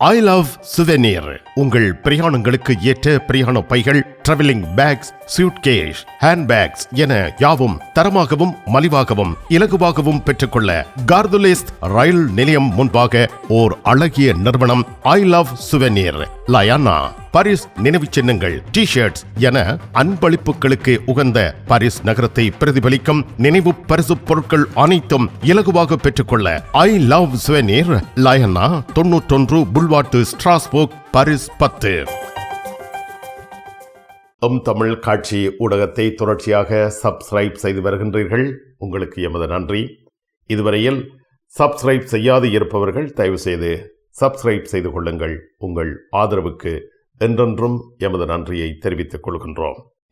I love souvenir உங்கள் பிரயாணங்களுக்கு ஏற்ற பிரயாண பைகள் டிராவலிங் பேக்ஸ் சூட்கேஷ் ஹேண்ட்பேக்ஸ் என யாவும் தரமாகவும் மலிவாகவும் இலகுவாகவும் பெற்றுக்கொள்ள கார்துலேஸ் ரயில் நிலையம் முன்பாக ஓர் அழகிய நிறுவனம் I love souvenir Lyana Paris நினைவு சின்னங்கள் டி ஷர்ட்ஸ் என அன்பளிப்புகளுக்கு உகந்த பாரிஸ் நகரத்தை பிரதிபலிக்கும் நினைவு பரிசு பொருட்கள் அனைத்தும் இலகுவாக பெற்றுக்கொள்ள ஐ லவ் சுவெனீர் லயனா தொன்னூற்றொன்று உள்வாட்டு ஸ்ட்ராஸ்போக் பரிஸ் பத்து. எம் தமிழ் காட்சி ஊடகத்தை தொடர்ச்சியாக சப்ஸ்கிரைப் செய்து வருகின்றீர்கள். உங்களுக்கு எமது நன்றி. இதுவரையில் சப்ஸ்கிரைப் செய்யாது இருப்பவர்கள் தயவு செய்து சப்ஸ்கிரைப் செய்து கொள்ளுங்கள். உங்கள் ஆதரவுக்கு என்றென்றும் எமது நன்றியை தெரிவித்துக் கொள்கின்றோம்.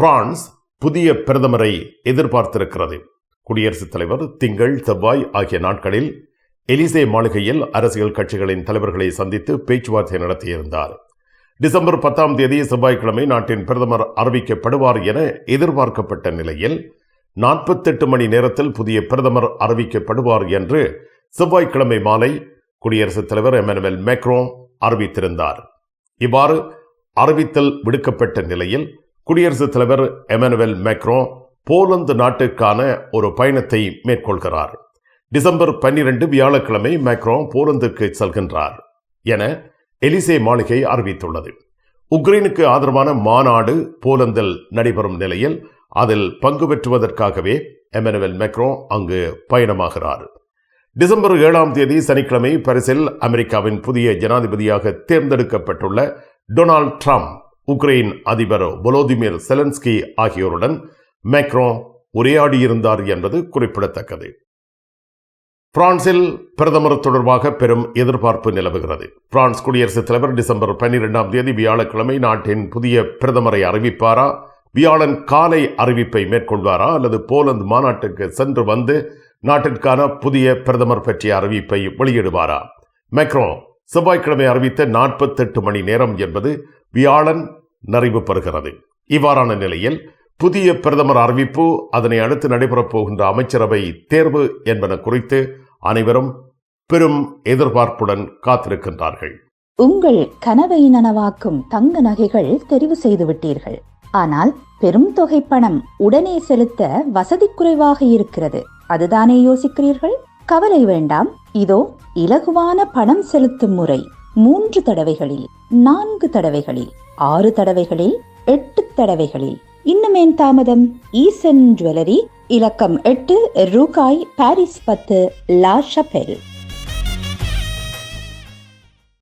பிரான்ஸ் புதிய பிரதமரை எதிர்பார்த்திருக்கிறது. குடியரசுத் தலைவர் திங்கள் செவ்வாய் ஆகிய நாட்களில் எலிசே மாளிகையில் அரசியல் கட்சிகளின் தலைவர்களை சந்தித்து பேச்சுவார்த்தை நடத்தியிருந்தார். டிசம்பர் பத்தாம் தேதி செவ்வாய்க்கிழமை நாட்டின் பிரதமர் அறிவிக்கப்படுவார் என எதிர்பார்க்கப்பட்ட நிலையில் நாற்பத்தெட்டு மணி நேரத்தில் புதிய பிரதமர் அறிவிக்கப்படுவார் என்று செவ்வாய்க்கிழமை மாலை குடியரசுத் தலைவர் எமனுவல் மேக்ரோ அறிவித்திருந்தார். இவ்வாறு அறிவித்தல் விடுக்கப்பட்ட நிலையில் குடியரசுத் தலைவர் எமனுவல் மேக்ரோ போலந்து நாட்டுக்கான ஒரு பயணத்தை மேற்கொள்கிறார். டிசம்பர் பன்னிரண்டு வியாழக்கிழமை மேக்ரோ போலந்துக்கு செல்கின்றார் என எலிசே மாளிகை அறிவித்துள்ளது. உக்ரைனுக்கு ஆதரவான மாநாடு போலந்தில் நடைபெறும் நிலையில் அதில் பங்கு பெற்றுவதற்காகவே எமனுவல் மேக்ரோ அங்கு பயணமாகிறார். டிசம்பர் ஏழாம் தேதி சனிக்கிழமை பரிசில் அமெரிக்காவின் புதிய ஜனாதிபதியாக தேர்ந்தெடுக்கப்பட்டுள்ள டொனால்ட் ட்ரம்ப் உக்ரைன் அதிபர் volodymyr செலன்ஸ்கி ஆகியோருடன் மேக்ரோ உரையாடியிருந்தார் என்பது குறிப்பிடத்தக்கது. பிரான்சில் பிரதமர் தொடர்பாக பெரும் எதிர்பார்ப்பு நிலவுகிறது. பிரான்ஸ் குடியரசுத் தலைவர் டிசம்பர் பன்னிரெண்டாம் தேதி வியாழக்கிழமை நாட்டின் புதிய பிரதமரை அறிவிப்பாரா? வியாழன் காலை அறிவிப்பை மேற்கொள்வாரா? அல்லது போலந்து மாநாட்டுக்கு சென்று வந்து நாட்டிற்கான புதிய பிரதமர் பற்றிய அறிவிப்பை வெளியிடுவாரா? மேக்ரோ செவ்வாய்க்கிழமை அறிவித்த நாற்பத்தெட்டு மணி நேரம் என்பது வியாழன் நிறைவு பெறுகிறது இவ்வாறான நிலையில் புதிய பிரதமர் அறிவிப்பு அதனை அடுத்து நடைபெறப் போகின்ற அமைச்சரவை தேர்வு என்பன குறித்து அனைவரும் பெரும் எதிர்பார்ப்புடன் காத்திருக்கின்றார்கள். உங்கள் கனவை நனவாக்கும் தங்க நகைகள் தெரிவு செய்து விட்டீர்கள். ஆனால் பெரும் தொகை பணம் உடனே செலுத்த வசதி குறைவாக இருக்கிறது. அதுதானே யோசிக்கிறீர்கள்? கவலை வேண்டாம். இதோ இலகுவான பணம் செலுத்தும் முறை. மூன்று தடவைகளில் நான்கு தடவைகளில். ஆறு தடவைகளில் எட்டு தடவைகளில். இன்னும் ஏன் தாமதம்? ஈசன் ஜுவல்லரி இலக்கம் எட்டு ரூகாய் பாரிஸ் பத்து லா ஷபெல்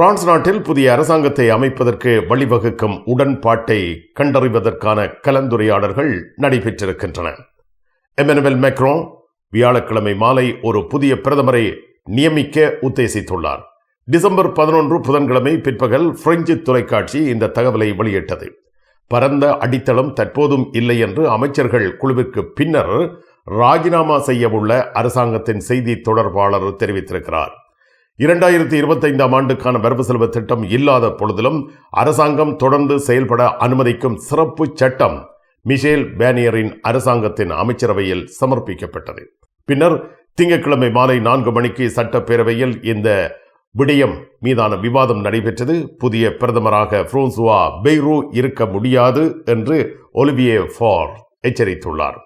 பிரான்ஸ் நாட்டில் புதிய அரசாங்கத்தை அமைப்பதற்கு வழிவகுக்கும் உடன்பாட்டை கண்டறிவதற்கான கலந்துரையாடல்கள் நடைபெற்றிருக்கின்றன. எமனுவல் மெக்ரோ வியாழக்கிழமை மாலை ஒரு புதிய பிரதமரை நியமிக்க உத்தேசித்துள்ளார். டிசம்பர் பதினொன்று புதன்கிழமை பிற்பகல் பிரெஞ்சு தொலைக்காட்சி இந்த தகவலை வெளியிட்டது. பரந்த அடித்தளம் தற்போதும் இல்லை என்று அமைச்சர்கள் குழுவிற்கு பின்னர் ராஜினாமா செய்யவுள்ள அரசாங்கத்தின் செய்தி தொடர்பாளர் தெரிவித்திருக்கிறார். இரண்டாயிரத்தி இருபத்தைந்தாம் ஆண்டுக்கான வரவு செலவு திட்டம் இல்லாத பொழுதிலும் அரசாங்கம் தொடர்ந்து செயல்பட அனுமதிக்கும் சிறப்பு சட்டம் மிஷேல் பேனியரின் அரசாங்கத்தின் அமைச்சரவையில் சமர்ப்பிக்கப்பட்டது. பின்னர் திங்கட்கிழமை மாலை நான்கு மணிக்கு சட்டப்பேரவையில் இந்த விடயம் மீதான விவாதம் நடைபெற்றது. புதிய பிரதமராக புரோன்சுவா பெய்ரூ இருக்க முடியாது என்று ஒலிவியே ஃபார் எச்சரித்துள்ளார்.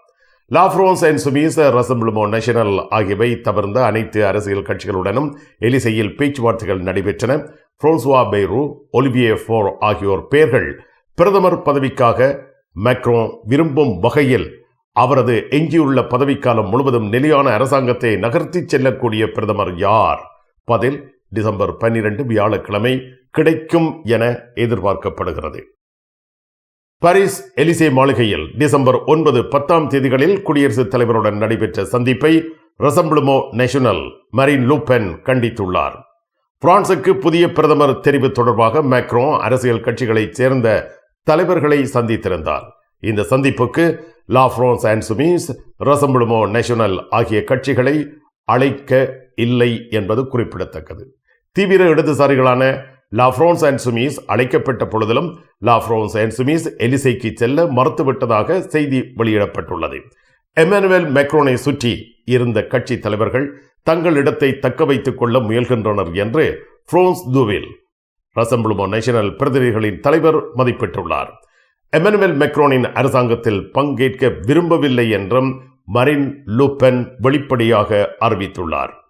லாஃப்ரோன்ஸ் அண்ட் சுமீஸ் ரசம்பிளுமோ நேஷனல் ஆகியவை தவிர்ந்த அனைத்து அரசியல் கட்சிகளுடனும் எலிசையில் பேச்சுவார்த்தைகள் நடைபெற்றன. புரோன்சுவா பெய்ரு ஒலிவியே ஃபோர் ஆகியோர் பெயர்கள் பிரதமர் பதவிக்காக மேக்ரோ விரும்பும் வகையில் அவரது எஞ்சியுள்ள பதவிக்காலம் முழுவதும் நிலையான அரசாங்கத்தை நகர்த்தி செல்லக்கூடிய பிரதமர் யார்? பதில் டிசம்பர் பன்னிரண்டு வியாழக்கிழமை கிடைக்கும் என எதிர்பார்க்கப்படுகிறது. பாரிஸ் எலிசே மாளிகையில் டிசம்பர் ஒன்பது பத்தாம் தேதிகளில் குடியரசுத் தலைவருடன் நடைபெற்ற சந்திப்பை ரசம்பிளுமோ நேஷனல் மரின் லூப்பென் கண்டித்துள்ளார். பிரான்சுக்கு புதிய பிரதமர் தெரிவு தொடர்பாக மேக்ரோ அரசியல் கட்சிகளைச் சேர்ந்த தலைவர்களை சந்தித்திருந்தார். இந்த சந்திப்புக்கு La France and சுமீஸ் Rassemblement National ஆகிய கட்சிகளை அழைக்க இல்லை என்பது குறிப்பிடத்தக்கது. தீவிர இடதுசாரிகளான லாஃப்ரோன்ஸ் அண்ட் சுமீஸ் அழைக்கப்பட்ட பொழுதிலும் லாஃப்ரோன்ஸ் அண்ட் சுமீஸ் எலிசைக்கு செல்ல மறுத்துவிட்டதாக செய்தி வெளியிடப்பட்டுள்ளது. எமானுவேல் மெக்ரோனை சுற்றி இருந்த கட்சி தலைவர்கள் தங்கள் இடத்தை தக்க வைத்துக் கொள்ள முயல்கின்றனர் என்று ஃப்ரோன்ஸ் தூவில் ரசம்புளுமோ நேஷனல் பிரதிநிதிகளின் தலைவர் மதிப்பிட்டுள்ளார். எமனுவேல் மெக்ரோனின் அரசாங்கத்தில் பங்கேற்க விரும்பவில்லை என்றும் மரின் லூப்பென் வெளிப்படையாக அறிவித்துள்ளார்.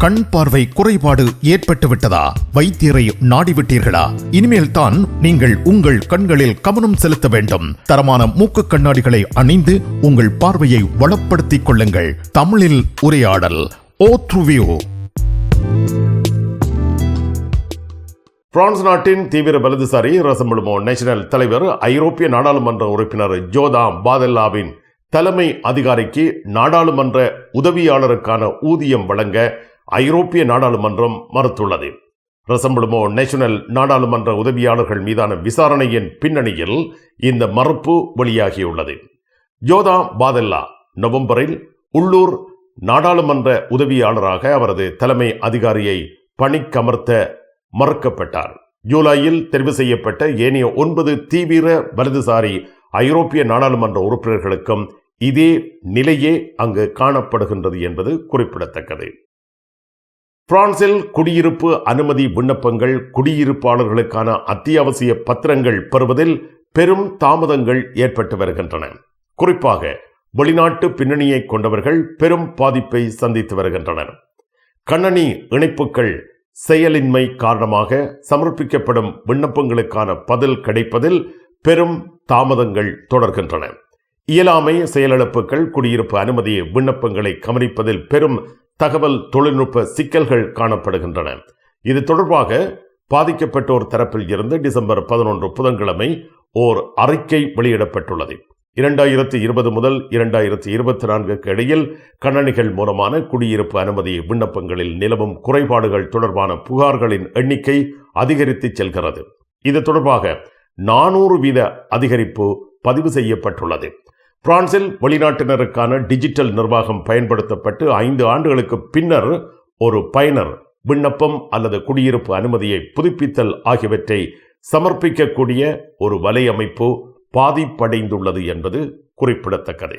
கண் பார்வை குறைபாடு ஏற்பட்டு விட்டதா வைத்தியரை நாடிவிட்டீர்களா? இனிமேல் தான் நீங்கள் உங்கள் கண்களில் கவனம் செலுத்த வேண்டும். தரமான மூக்கு கண்ணாடிகளை அணிந்து உங்கள் பார்வையை வளப்படுத்திக் கொள்ளுங்கள். தமிழில் உரையாடல் ஓ த்ருவியோ! பிரான்ஸ் நாட்டின் தீவிர வலதுசாரி ரசம்பளுமோ நேஷனல் தலைவர் ஐரோப்பிய நாடாளுமன்ற உறுப்பினர் ஜோதா பாதெல்லாவின் தலைமை அதிகாரிக்கு நாடாளுமன்ற உதவியாளருக்கான ஊதியம் வழங்க ஐரோப்பிய நாடாளுமன்றம் மறுத்துள்ளது. ரசம்பளுமோ நேஷனல் நாடாளுமன்ற உதவியாளர்கள் மீதான விசாரணையின் பின்னணியில் இந்த மறுப்பு வெளியாகியுள்ளது. ஜோதா பாதெல்லா நவம்பரில் உள்ளூர் நாடாளுமன்ற உதவியாளராக அவரது தலைமை அதிகாரியை பணிக்கமர்த்த மறுக்கப்பட்டார். ஜூலையில் தெரிவு செய்யப்பட்ட ஏனைய ஒன்பது தீவிர வலதுசாரி ஐரோப்பிய நாடாளுமன்ற உறுப்பினர்களுக்கும் இதே நிலையே அங்கு காணப்படுகின்றது என்பது குறிப்பிடத்தக்கது. பிரான்சில் குடியிருப்பு அனுமதி விண்ணப்பங்கள் குடியிருப்பாளர்களுக்கான அத்தியாவசிய பத்திரங்கள் பெறுவதில் பெரும் தாமதங்கள் ஏற்பட்டு வருகின்றன. குறிப்பாக வெளிநாட்டு பின்னணியை கொண்டவர்கள் பெரும் பாதிப்பை சந்தித்து வருகின்றனர். கணனி இணைப்புகள் செயலின்மை காரணமாக சமர்ப்பிக்கப்படும் விண்ணப்பங்களுக்கான பதில் கிடைப்பதில் பெரும் தாமதங்கள் தொடர்கின்றன. இயலாமை செயலிழப்புகள் குடியிருப்பு அனுமதி விண்ணப்பங்களை கவனிப்பதில் பெரும் தகவல் தொழில்நுட்ப சிக்கல்கள் காணப்படுகின்றன. இது தொடர்பாக பாதிக்கப்பட்டோர் தரப்பில் இருந்து டிசம்பர் பதினொன்று புதன்கிழமை ஓர் அறிக்கை வெளியிடப்பட்டுள்ளது. இரண்டாயிரத்தி இருபது முதல் இரண்டாயிரத்தி இருபத்தி நான்குக்கு இடையில் கணனிகள் மூலமான குடியிருப்பு அனுமதி விண்ணப்பங்களில் நிலவும் குறைபாடுகள் தொடர்பான புகார்களின் எண்ணிக்கை அதிகரித்து செல்கிறது. இது தொடர்பாக நானூறு வீத அதிகரிப்பு பதிவு செய்யப்பட்டுள்ளது. பிரான்சில் வெளிநாட்டினருக்கான டிஜிட்டல் நிர்வாகம் பயன்படுத்தப்பட்டு ஐந்து ஆண்டுகளுக்கு பின்னர் ஒரு பயனர் விண்ணப்பம் அல்லது குடியிருப்பு அனுமதியை புதுப்பித்தல் ஆகியவற்றை சமர்ப்பிக்கக்கூடிய ஒரு வலையமைப்பு பாதிப்படைந்துள்ளது என்பது குறிப்பிடத்தக்கது.